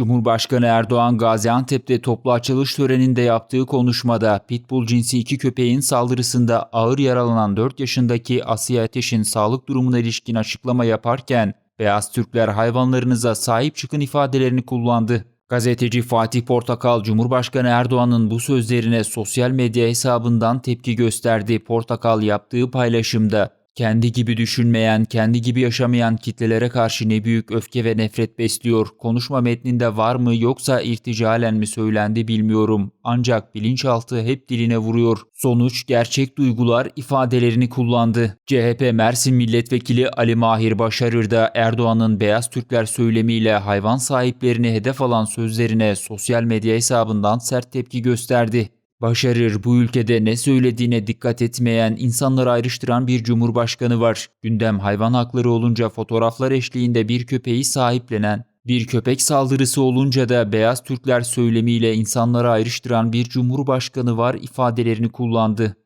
Cumhurbaşkanı Erdoğan Gaziantep'te toplu açılış töreninde yaptığı konuşmada Pitbull cinsi iki köpeğin saldırısında ağır yaralanan 4 yaşındaki Asiye Ateş'in sağlık durumuna ilişkin açıklama yaparken Beyaz Türkler hayvanlarınıza sahip çıkın ifadelerini kullandı. Gazeteci Fatih Portakal, Cumhurbaşkanı Erdoğan'ın bu sözlerine sosyal medya hesabından tepki gösterdi. Portakal yaptığı paylaşımda kendi gibi düşünmeyen, kendi gibi yaşamayan kitlelere karşı ne büyük öfke ve nefret besliyor. Konuşma metninde var mı yoksa irticalen mi söylendi bilmiyorum. Ancak bilinçaltı hep diline vuruyor. Sonuç gerçek duygular ifadelerini kullandı. CHP Mersin Milletvekili Ali Mahir Başarır da Erdoğan'ın Beyaz Türkler söylemiyle hayvan sahiplerini hedef alan sözlerine sosyal medya hesabından sert tepki gösterdi. Başarır bu ülkede ne söylediğine dikkat etmeyen, insanları ayrıştıran bir cumhurbaşkanı var. Gündem hayvan hakları olunca fotoğraflar eşliğinde bir köpeği sahiplenen, bir köpek saldırısı olunca da beyaz Türkler söylemiyle insanları ayrıştıran bir cumhurbaşkanı var ifadelerini kullandı.